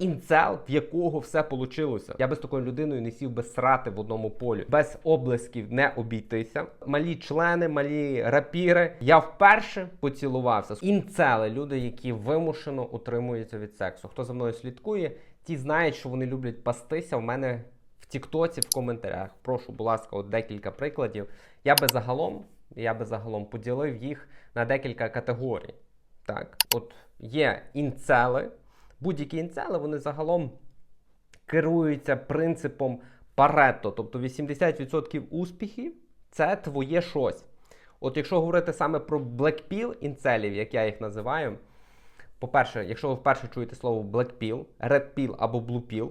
інцел, в якого все получилося. Я би з такою людиною не сів би срати в одному полі. Без облесків не обійтися. Малі члени, малі рапіри. Я вперше поцілувався. Інцели, люди, які вимушено утримуються від сексу. Хто за мною слідкує, ті знають, що вони люблять пастися. В мене в Тіктоці в коментарях. Прошу, будь ласка, от декілька прикладів. Я би загалом, я би загалом поділив їх на декілька категорій. Так, от є інцели. Будь-які інцели, вони загалом керуються принципом Паретто, тобто 80% успіхів це твоє щось. От якщо говорити саме про Blackpill інцелів, як я їх називаю, по-перше, якщо ви вперше чуєте слово Blackpill, Redpill або Bluepill,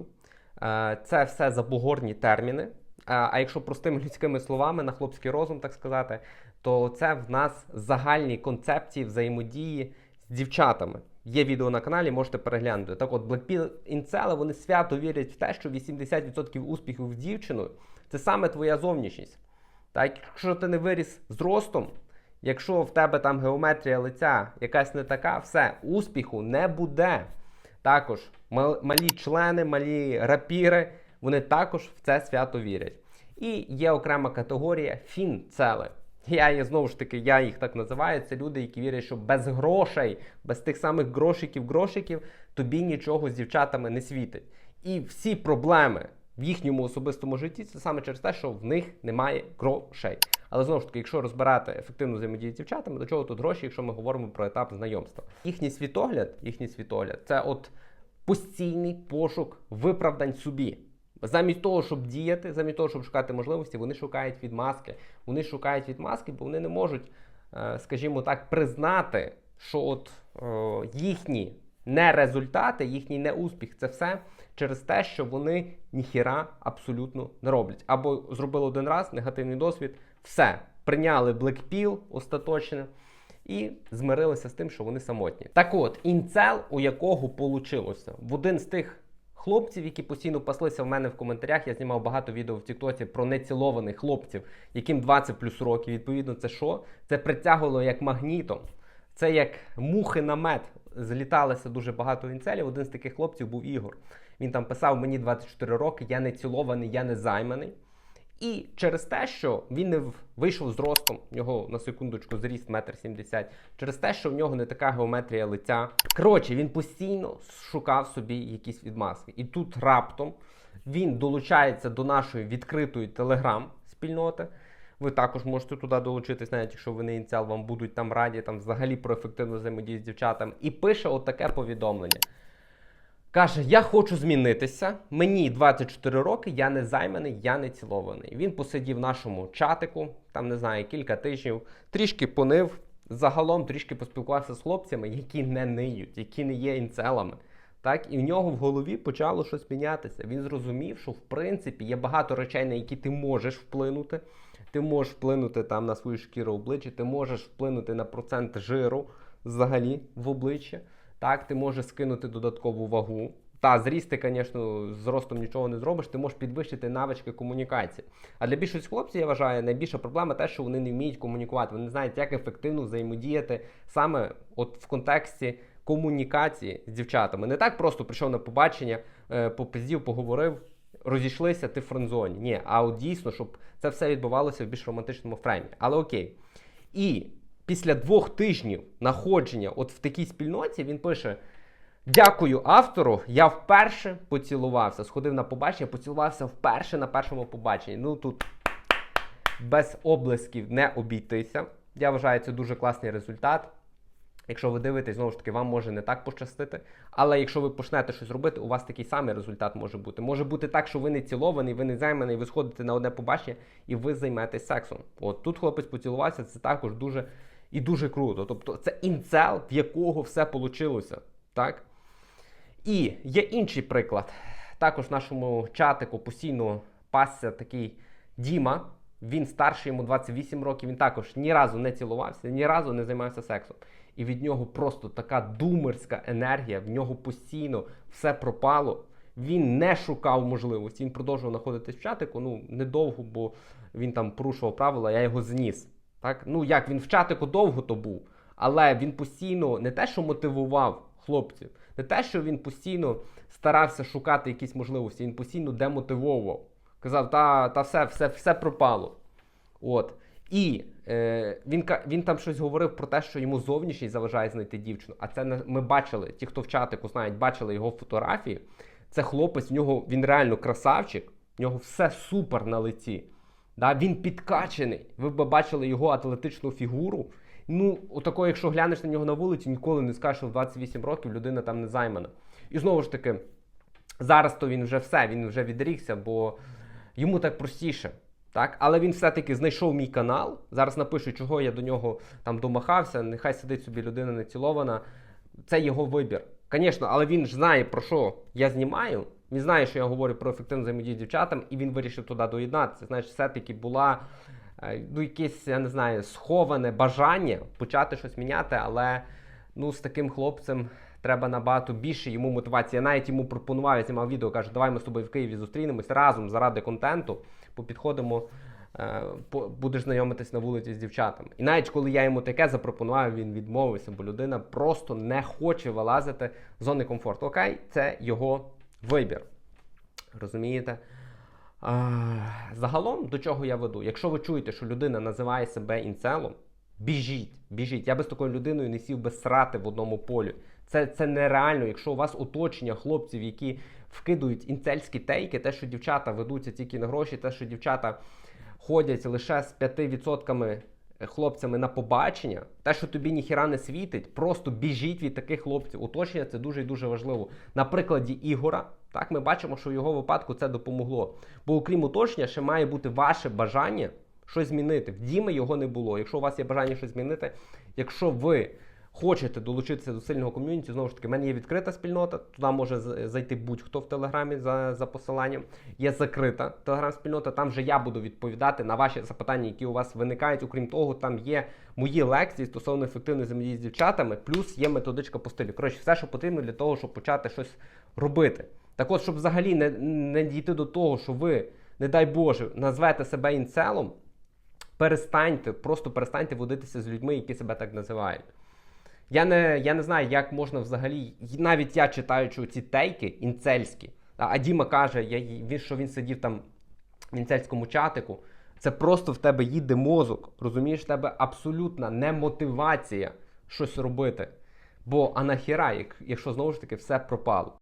е, це все забугорні терміни. Е, А якщо простими людськими словами, на хлопський розум, так сказати, то це в нас загальні концепції взаємодії з дівчатами. Є відео на каналі, можете переглянути. Так от, Blackpill інцели, вони свято вірять в те, що 80% успіхів з дівчиною це саме твоя зовнішність. Так, якщо ти не виріс зростом, якщо в тебе там геометрія лиця якась не така, все, успіху не буде. Також мал- малі члени, малі рапіри, вони також в це свято вірять. І є окрема категорія фінцели. Я є знову ж таки, я їх так називаю. Це люди, які вірять, що без грошей, без тих самих грошиків, грошиків, тобі нічого з дівчатами не світить. І всі проблеми в їхньому особистому житті це саме через те, що в них немає грошей. Але знову ж таки, якщо розбирати ефективну взаємодію з дівчатами, до чого тут гроші, якщо ми говоримо про етап знайомства? Їхній світогляд, їхній світогляд це от постійний пошук виправдань собі. Замість того, щоб діяти, замість того, щоб шукати можливості, вони шукають відмазки. Вони шукають відмазки, бо вони не можуть, е, скажімо так, признати, що от е, їхні не результати, їхній неуспіх це все через те, що вони ніхіра абсолютно не роблять. Або зробили один раз негативний досвід, все, прийняли Blackpill остаточно і змирилися з тим, що вони самотні. Так от, інцел, у якого получилося, в один з тих хлопців, які постійно паслися в мене в коментарях, я знімав багато відео в Тіктоці про нецілованих хлопців, яким 20 плюс років. Відповідно, це що? Це притягувало як магнітом. Це як мухи на мед. Зліталося дуже багато інцелів. Один з таких хлопців був Ігор. Він там писав: мені 24 роки, я не цілований, я не займаний. І через те, що він не вийшов з ростом, в нього на секундочку зріст 1,70 м, через те, що в нього не така геометрія лиця. Коротше, він постійно шукав собі якісь відмазки. І тут раптом він долучається до нашої відкритої телеграм-спільноти. Ви також можете туди долучитись, навіть якщо ви не інцел, вам будуть там раді там взагалі про ефективну взаємодію з дівчатами. І пише отаке повідомлення. Каже, я хочу змінитися. Мені 24 роки, я не займаний, я не цілований. Він посидів в нашому чатику, там не знаю, кілька тижнів, трішки понив. Загалом трішки поспілкувався з хлопцями, які не ниють, які не є інцелами. Так, і в нього в голові почало щось мінятися. Він зрозумів, що в принципі є багато речей, на які ти можеш вплинути. Ти можеш вплинути там на свою шкіру обличчя, ти можеш вплинути на процент жиру взагалі в обличчя. Так, ти можеш скинути додаткову вагу. Та зріст ти, звісно, з ростом нічого не зробиш, ти можеш підвищити навички комунікації. А для більшості хлопців, я вважаю, найбільша проблема те, що вони не вміють комунікувати. Вони не знають, як ефективно взаємодіяти саме от в контексті комунікації з дівчатами. Не так просто прийшов на побачення, е, попиздів, поговорив, розійшлися, ти в френдзоні. Ні, а от дійсно, щоб це все відбувалося в більш романтичному фреймі. Але окей. І після двох тижнів находження от в такій спільноті він пише: Дякую автору. Я вперше поцілувався. Сходив на побачення, поцілувався вперше на першому побаченні. Ну тут без облесків не обійтися. Я вважаю, це дуже класний результат. Якщо ви дивитесь, знову ж таки, вам може не так пощастити. Але якщо ви почнете щось робити, у вас такий самий результат може бути. Може бути так, що ви не цілований, ви не займаний, ви сходите на одне побачення і ви займетесь сексом. От тут хлопець поцілувався, це також дуже і дуже круто. Тобто це інцел, в якого все вийшло. Так? І є інший приклад. Також в нашому чатику постійно пасся такий Діма. Він старший, йому 28 років, він також ні разу не цілувався, ні разу не займався сексом. І від нього просто така думерська енергія, в нього постійно все пропало. Він не шукав можливості, він продовжував знаходитись в чатику. Ну, недовго, бо він там порушував правила, я його зніс. Так? Ну як він в чатику довго то був, але він постійно не те, що мотивував хлопців, Не те, що він постійно старався шукати якісь можливості, він постійно демотивовував. Казав, та, та все, все, все пропало. От. І е, він, він там щось говорив про те, що йому зовнішність заважає знайти дівчину. А це не, ми бачили, ті, хто в чатику знають, бачили його фотографії. Це хлопець, в нього він реально красавчик, в нього все супер на лиці. Да? Він підкачений. Ви б бачили його атлетичну фігуру. Ну, отако, якщо глянеш на нього на вулиці, ніколи не скажеш, що в 28 років людина там не займана. І знову ж таки, зараз то він вже все, він вже відрікся, бо йому так простіше. Так? Але він все-таки знайшов мій канал. Зараз напишу, чого я до нього там домахався. Нехай сидить собі людина не цілована. Це його вибір. Звісно, але він ж знає, про що я знімаю. Він знає, що я говорю про ефективну взаємодію з дівчатам, і він вирішив туди доєднатися. Значить, все-таки була е, ну, якесь, я не знаю, сховане бажання почати щось міняти, але ну, з таким хлопцем треба набагато більше йому мотивації. Я навіть йому пропонував, я знімав відео, кажу, давай ми з тобою в Києві зустрінемось разом заради контенту, попідходимо, е, будеш знайомитись на вулиці з дівчатами. І навіть коли я йому таке запропонував, він відмовився, бо людина просто не хоче вилазити з зони комфорту. Окей, це його вибір. Розумієте? А, загалом, до чого я веду? Якщо ви чуєте, що людина називає себе інцелом, біжіть, біжіть. Я би з такою людиною не сів би срати в одному полі. Це, це нереально, якщо у вас оточення хлопців, які вкидують інцельські тейки, те, що дівчата ведуться тільки на гроші, те, що дівчата ходять лише з 5% хлопцями на побачення, те, що тобі ніхіра не світить, просто біжіть від таких хлопців. Оточення це дуже і дуже важливо. На прикладі Ігора, так ми бачимо, що в його випадку це допомогло. Бо окрім оточення, ще має бути ваше бажання щось змінити. В Діми його не було. Якщо у вас є бажання щось змінити, якщо ви хочете долучитися до сильного ком'юніті, знову ж таки, в мене є відкрита спільнота, туди може зайти будь-хто в телеграмі за, за посиланням. Є закрита телеграм-спільнота, там вже я буду відповідати на ваші запитання, які у вас виникають. Окрім того, там є мої лекції стосовно ефективної взаємодії з дівчатами, плюс є методичка по стилю. Коротше, все, що потрібно для того, щоб почати щось робити. Так от, щоб взагалі не, не дійти до того, що ви, не дай Боже, назвете себе інцелом, перестаньте, просто перестаньте водитися з людьми, які себе так називають. Я не, я не знаю, як можна взагалі, навіть я читаючи ці тейки інцельські, а Діма каже, я, що він сидів там в інцельському чатику, це просто в тебе їде мозок. Розумієш, в тебе абсолютна немотивація щось робити. Бо а нахіра, як- якщо знову ж таки все пропало.